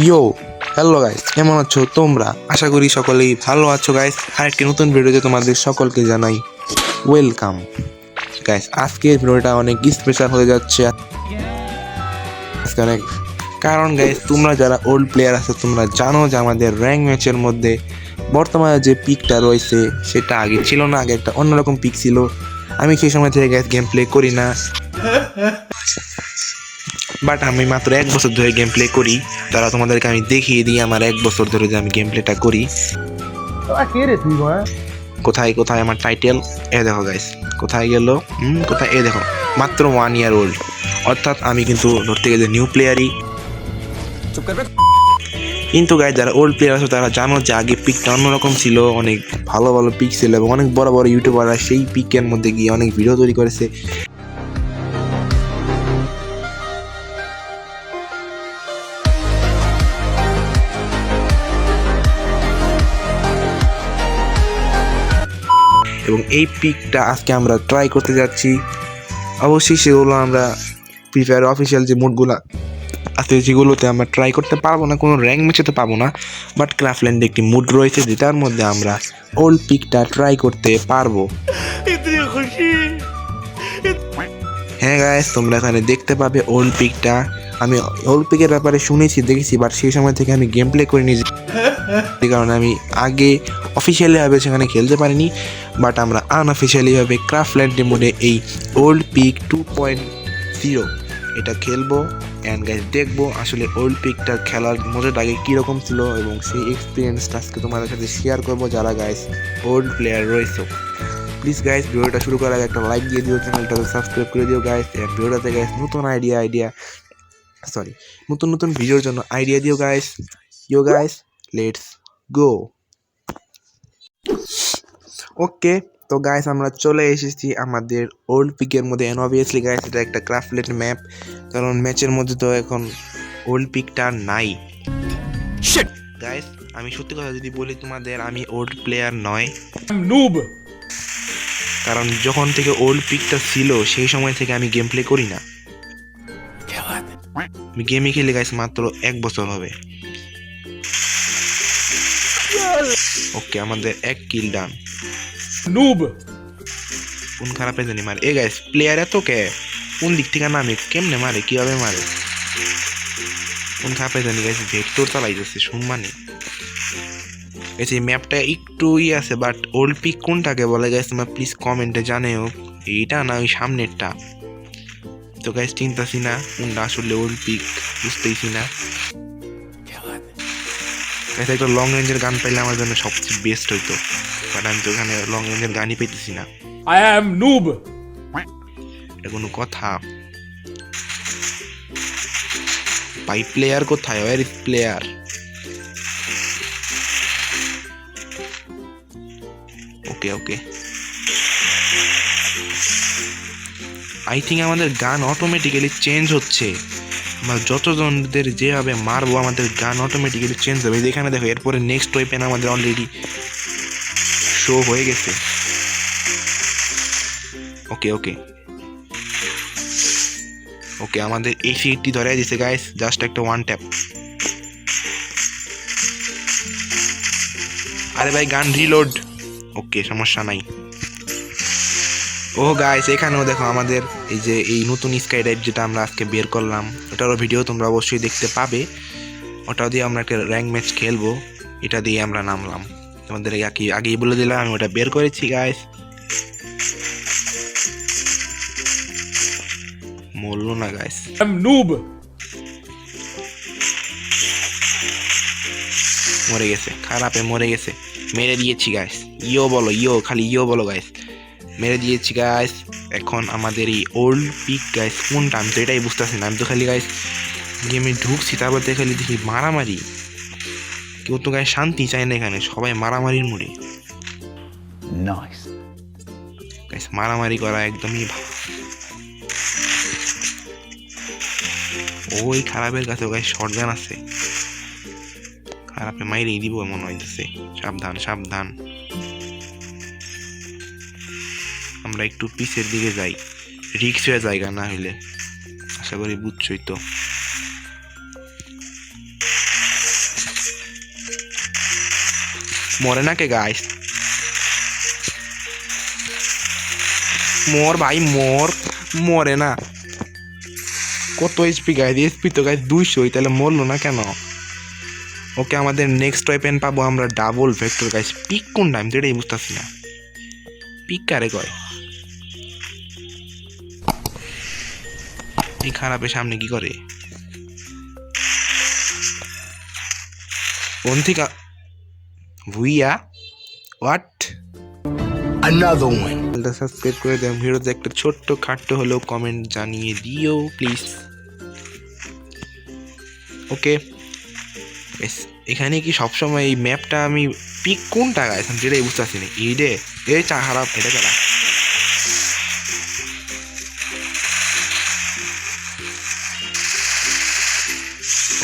ইয়ো hello guys কেমন আছো তোমরা? আশা করি সকলেই ভালো আছো গাইস আর একটি নতুন ভিডিওতে তোমাদের সকলকে জানাই ওয়েলকাম গাইস আজকের ভিডিওটা অনেক স্পেশাল হয়ে যাচ্ছে। আজকে অনেক কারণ গাইস তোমরা যারা ওল্ড প্লেয়ার আছো, তোমরা জানো যে আমাদের র্যাঙ্ক ম্যাচের মধ্যে বর্তমানে যে পিকটা রয়েছে, সেটা আগে ছিল না, আগে একটা অন্যরকম পিক ছিল। আমি সেই সময় থেকে গ্যাস গেম প্লে করি না। বাট আমি মাত্র এক বছর ধরে গেম প্লে করি। তারা তোমাদেরকে আমি দেখিয়ে দিই আমার এক বছর ধরে যে আমি গেম প্লেটা করি কোথায় কোথায় আমার টাইটেল এ দেখো গাইস কোথায় গেল? কোথায়? এ দেখো মাত্র ওয়ান ইয়ার ওল্ড অর্থাৎ আমি কিন্তু ধরতে গেলে নিউ প্লেয়ারই কিন্তু গাইজ যারা ওল্ড প্লেয়ার আছে তারা জানো যে আগে পিকটা অন্যরকম ছিল। অনেক ভালো ভালো পিক ছিল এবং অনেক বড় বড় ইউটিউবাররা সেই পিকের মধ্যে গিয়ে অনেক ভিডিও তৈরি করেছে। এবং এই পিকটা আজকে আমরা ট্রাই করতে যাচ্ছি। অবশ্যই সেগুলো আমরা ফ্রি ফায়ার অফিসিয়াল যে মুডগুলো আছে যেগুলোতে আমরা ট্রাই করতে পারব না কোনো র্যাঙ্ক ম্যাচেতে পাবো না বাট ক্রাফল্যান্ডে একটি মুড রয়েছে যেটার মধ্যে আমরা ওল্ড পিকটা ট্রাই করতে পারব। হ্যাঁ গায়ে তোমরা এখানে দেখতে পাবে ওল্ড পিকটা আমি ওল্ড পিকের ব্যাপারে শুনেছি দেখেছি বাট সেই সময় থেকে আমি গেম প্লে করিনি যে কারণে আমি আগে অফিসিয়ালিভাবে সেখানে খেলতে পারিনি বাট আমরা আনঅফিসিয়ালিভাবে ক্রাফল্যান্ডের মোডে এই old peak two point zero এটা খেলব অ্যান্ড গাইজ দেখব আসলে ওল্ড পিকটা খেলার মজাটা আগে কীরকম ছিল এবং সেই এক্সপিরিয়েন্সটা আজকে তোমাদের সাথে শেয়ার করব যারা গাইস ওল্ড প্লেয়ার রয়েছে। প্লিজ গাইস ভিডিওটা শুরু করার আগে একটা লাইক দিয়ে দিও, চ্যানেলটাকে সাবস্ক্রাইব করে দিও গাইস অ্যান্ড ভিডিওটাতে গাইস নতুন আইডিয়া আইডিয়া সরি নতুন নতুন ভিডিওর জন্য আইডিয়া দিও guys you guys let's go okay তো গাইস আমরা চলে এসেছি আমাদের ওল্ড পিকের মধ্যে। এন্ড অবভিয়াসলি গাইস এটা একটা ক্রাফলেট ম্যাপ কারণ ম্যাচের মধ্যে তো এখন ওল্ড পিকটা নাই। গাইস আমি সত্যি কথা যদি বলি তোমাদের আমি ওল্ড প্লেয়ার নয়। নুব কারণ যখন থেকে ওল্ড পিকটা ছিল সেই সময় থেকে আমি গেম প্লে করি না। আমি গেমই খেলি গাইস মাত্র এক বছর হবে। ওকে আমাদের এক কিল ডান নুব কোন খারাপে জানি মারে? এ গাইস প্লেয়ার এত কে? কোন দিক থেকে নামে? কেমনে মারে? কীভাবে মারে? কোন খারাপে জানি গাইস ভেক্টর চালাইতেছে সম্মানে। এই যে ম্যাপটা একটু ই আছে বাট ওল্ড পিক কোনটাকে বলে গাইস তোমরা প্লিজ কমেন্টে জানেও। এইটা না ওই সামনেরটা? তো গাইস চিন্তাছি না কোনটা আসলে ওল্ড পিক বুঝতেইছি না। গাইস একটা লং রেঞ্জের গান পাইলে আমার জন্য সবচেয়ে বেস্ট হইতো। বাট আমি তো ওখানে লং রেঞ্জের গানই পেতেছি না। আই অ্যাম নুব এটা কোনো কথা। ভাই প্লেয়ার কোথায়? Where is player okay okay I think আমাদের গান অটোমেটিক্যালি চেঞ্জ হচ্ছে। আমরা যতজনদের যেভাবে মারবো আমাদের গান অটোমেটিক্যালি চেঞ্জ হবে। এখানে দেখো, এরপরে নেক্সট ওয়েপেন আমাদের অলরেডি শো হয়ে গেছে। ওকে ওকে ওকে আমাদের এই সিটটি ধরে দিছে গাইস জাস্ট একটা ওয়ান ট্যাপ আরে ভাই, গান রিলোড ওকে সমস্যা নাই। ও গাইস এখানেও দেখো আমাদের এই যে এই নতুন স্কাই ডাইভ যেটা আমরা আজকে বের করলাম ওটারও ভিডিও তোমরা অবশ্যই দেখতে পাবে। ওটাও দিয়ে আমরা একটা র্যাঙ্ক ম্যাচ খেলব এটা দিয়ে আমরা নামলাম। তোমাদের আগে আগেই বলে দিলাম আমি ওটা বের করেছি গাইস মরলো না গাইস নুব মরে গেছে খারাপে মরে গেছে। মেরে দিয়েছি গাইস ইয়ো বলো ইয়ো খালি ইয়ো বলো গাইস মেরে দিয়েছি গাইস এখন আমাদের এই ওল্ড পিক গাইস কোনটা? আমি তো এটাই বুঝতেছি না। আমি তো খালি গাইস গেমে ঢুকছি তারপর তো খালি দেখি মারামারি। কেউ তো গায়ে শান্তি চায় না এখানে। সবাই মারামারির মুড়ে। গাইস মারামারি করা একদমই ভালো ওই খারাপের কাছে গায়ে শর্টগান আছে। খারাপে মাইরেই দিব মনে হইতেছে। সাবধান সাবধান। আমরা একটু পিছের দিকে যাই। রিক্সের জায়গা না হলে আশা করি বুঝছই তো। মরে না কে গাইস মর ভাই, মর। মরে না। কত এইচপি গাইজ এসপি তো গাই দুইশোই। তাহলে মরলো না কেন? ওকে আমাদের নেক্সট ওয়েপেন পাবো আমরা ডাবল ভেক্টর গাইস পিক কোন টাইম তো এটাই বুঝতেছি না। পিক কারে কয়? এই খারাপের সামনে কি করে? কোন থেকে ভুইয়া? হোয়াট সাবস্ক্রাইব করে দেন। ভিডিওতে একটা ছোট্ট খাট্ট হলেও কমেন্ট জানিয়ে দিও প্লিজ ওকে এখানে কি সবসময় এই ম্যাপটা আমি পিক কোনটা গাইছি আমি যেটাই বুঝতে পারছি না। এই রে এই চা খারাপ এটা কেনা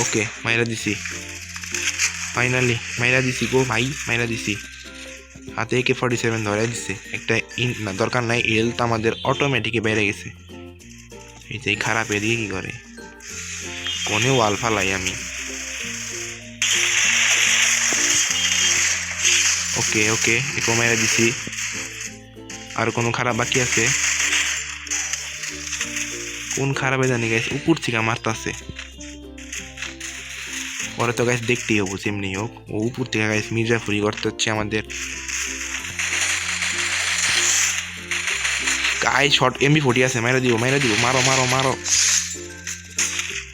ওকে, মাইরা দিছি। ফাইনালি মাইরা দিছি গো ভাই, মাইরা দিছি। হাতে একে ফর্টি সেভেন ধরে দিছে। একটা ইন না, দরকার নাই এল তো আমাদের অটোমেটিকে বেড়ে গেছে। এই যে খারাপ এদিকে কি করে? কোনে ওয়াল ফালাই আমি। ওকে ওকে একো মেরে দিছি। আর কোনো খারাপ বাকি আছে? কোন খারাপে জানি গাইস উপর থেকে মারতাছে। পরে তো গাইস দেখতেই হব সেমনি হোক। ও উপর থেকে গাইস মির্জাফুরি করতে হচ্ছে আমাদের গায়ে শর্ট এমবি ফোর্টি আছে, মাইরা দিব মাইরা দিব, মারো মারো মারো।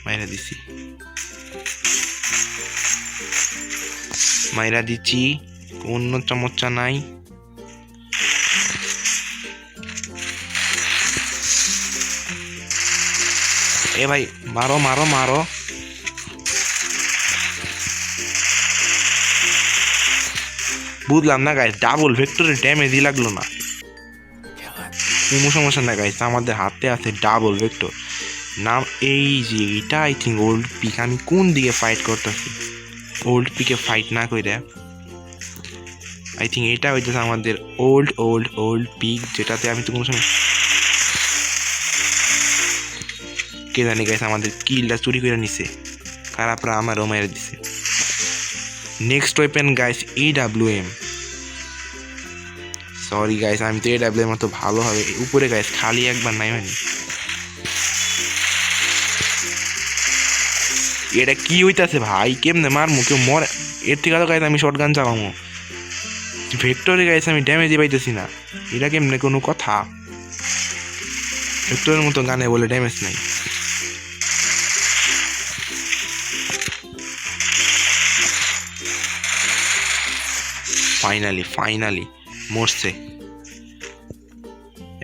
মাইরা দিছি। মাইরা দিচ্ছি অন্য চমচ্চা নাই। এ ভাই, মারো মারো মারো। বুঝলাম না গাইস ডাবল ভেক্টরের ড্যামেজই লাগল না। কোনো সমস্যা না গাইস আমাদের হাতে আছে ডাবল ভেক্টর নাম এই যে এটা আই থিঙ্ক ওল্ড পিক আমি কোন দিকে ফাইট করতেছি? ওল্ড পিকে ফাইট না করে আই থিঙ্ক এটা হইতেছে আমাদের ওল্ড ওল্ড ওল্ড পিক যেটাতে আমি তো কোনো সময় কে জানি গাইস আমাদের কিলটা চুরি করে নিছে। খারাপরা আমারও মেরে দিছে। নেক্সট ওয়েপেন ই ডাব্লিউ এম সরি গাইস আমি তো এ ডাব্লিউ মতো ভালো হবে। উপরে গাইস খালি একবার নাই মানে। এটা কি হইতাছে ভাই? কেমনে মারমু? কেউ মরে এর থেকে তো গাইস আমি শর্ট গান চালামু ভেক্টরে গাইস আমি ড্যামেজই পাইতেছি না। এটা কেমনে কোনো কথা? ভেক্টরের মতো গানে বলে ড্যামেজ নাই। ফাইনালি ফাইনালি মরছে।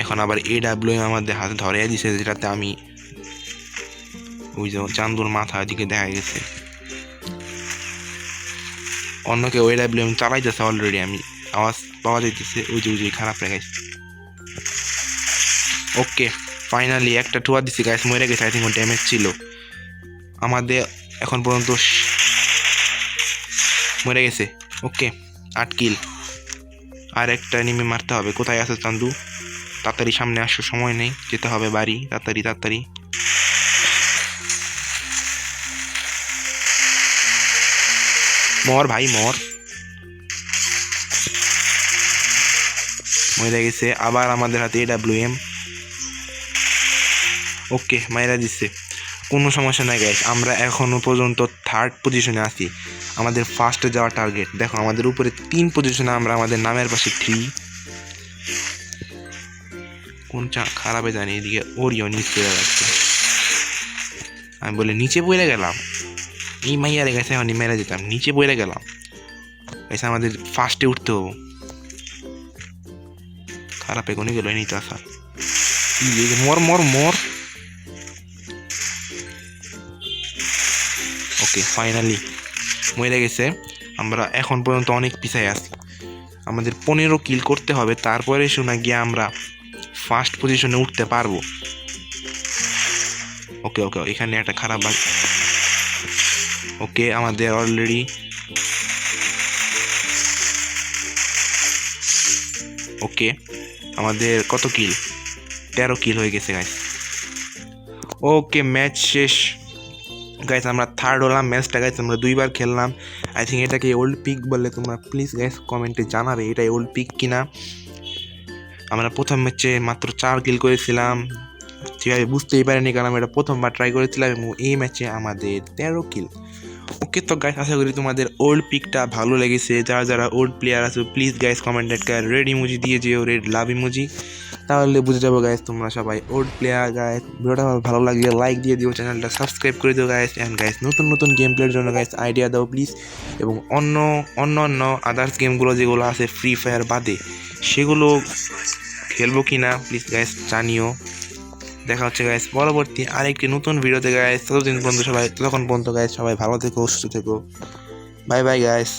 এখন আবার এ ডাব্লিউ আমাদের হাতে ধরে দিছে, যেটাতে আমি ওই যে চান্দুর মাথা দিকে দেখা গেছে। অন্য কেউ এ ডাব্লিউ আমি চালাইতেছে অলরেডি আমি আওয়াজ পাওয়া যাইতেছে, ওই যে ওই যে খারাপ রেখেছে ওকে ফাইনালি একটা টুয়া দিছি গাইস মরে গেছে আই থিঙ্ক ড্যামেজ ছিল। আমাদের এখন পর্যন্ত মরে গেছে। ওকে আট কিল। আর একটা এনিমি মারতে হবে। কোথায় আছে চান্দু? তাড়াতাড়ি সামনে আসো, সময় নেই। যেতে হবে বাড়ি। তাড়াতাড়ি তাড়াতাড়ি। মর ভাই, মর। মরে গেছে। আবার আমাদের হাতে ডাব্লিউ এম ওকে, মাইরা দিচ্ছে কোনো সমস্যা নাই গাইস আমরা এখনও পর্যন্ত থার্ড পজিশনে আছি। আমাদের ফার্স্টে যাওয়া টার্গেট দেখো, আমাদের উপরে তিন পজিশনে আমরা আমাদের নামের পাশে থ্রি কোন চা খারাপে জানি, এদিকে ওরিও নিচ পড়ে যাচ্ছে। আমি বলে, নিচে পড়ে গেলাম? এই মাইয়ারে গেছে আমি মেরে যেতাম। নিচে পড়ে গেলাম। গেছে আমাদের ফার্স্টে উঠতে হব। খারাপে কোনে গেল নিতে আসা মর মর মর। ওকে ফাইনালি মরে গেছে। আমরা এখন পর্যন্ত অনেক পিছায় আছি। আমাদের পনেরো কিল করতে হবে, তারপরে শোনা গিয়ে আমরা ফার্স্ট পজিশনে উঠতে পারব। ওকে ওকে এখানে একটা খারাপ বাগ ওকে আমাদের অলরেডি ওকে আমাদের কত কিল তেরো কিল হয়ে গেছে গাইস ওকে ম্যাচ শেষ। গাইস আমরা থার্ড হলাম ম্যাচটা গাইস আমরা দুইবার খেললাম। আই থিঙ্ক এটাকে ওল্ড পিক বলে তোমরা প্লিজ গাইস কমেন্টে জানাবে এটাই ওল্ড পিক কিনা। আমরা প্রথম ম্যাচে মাত্র চার কিল করেছিলাম। ঠিকভাবে বুঝতেই পারিনি কারণ আমরা এটা প্রথমবার ট্রাই করেছিলাম এবং এই ম্যাচে আমাদের তেরো কিল ওকে তো গাইস আশা করি তোমাদের ওল্ড পিকটা ভালো লেগেছে। যারা যারা ওল্ড প্লেয়ার আছো প্লিজ গাইস কমেন্ট একটা রেড ইমোজি দিয়ে যেও রেড লাভ ইমোজি তাহলে বুঝে যাব গাইস তোমরা সবাই ওল্ড প্লেয়ার গাইস ভিডিওটা ভালো লাগলে লাইক দিয়ে দিও চ্যানেলটা সাবস্ক্রাইব করে দিও গাইস অ্যান্ড গাইস নতুন নতুন গেম প্লের জন্য গাইস আইডিয়া দাও প্লিজ এবং অন্য অন্য অন্য আদার্স গেমগুলো যেগুলো আছে ফ্রি ফায়ার বাদে, সেগুলো খেলব কি না প্লিজ গাইস জানিও। দেখা হচ্ছে গাইস পরবর্তী আরেকটি নতুন ভিডিওতে গাইস ততদিন পর্যন্ত সবাই, ততক্ষণ পর্যন্ত গাইস সবাই ভালো থেকো, সুস্থ থেকো। Bye bye guys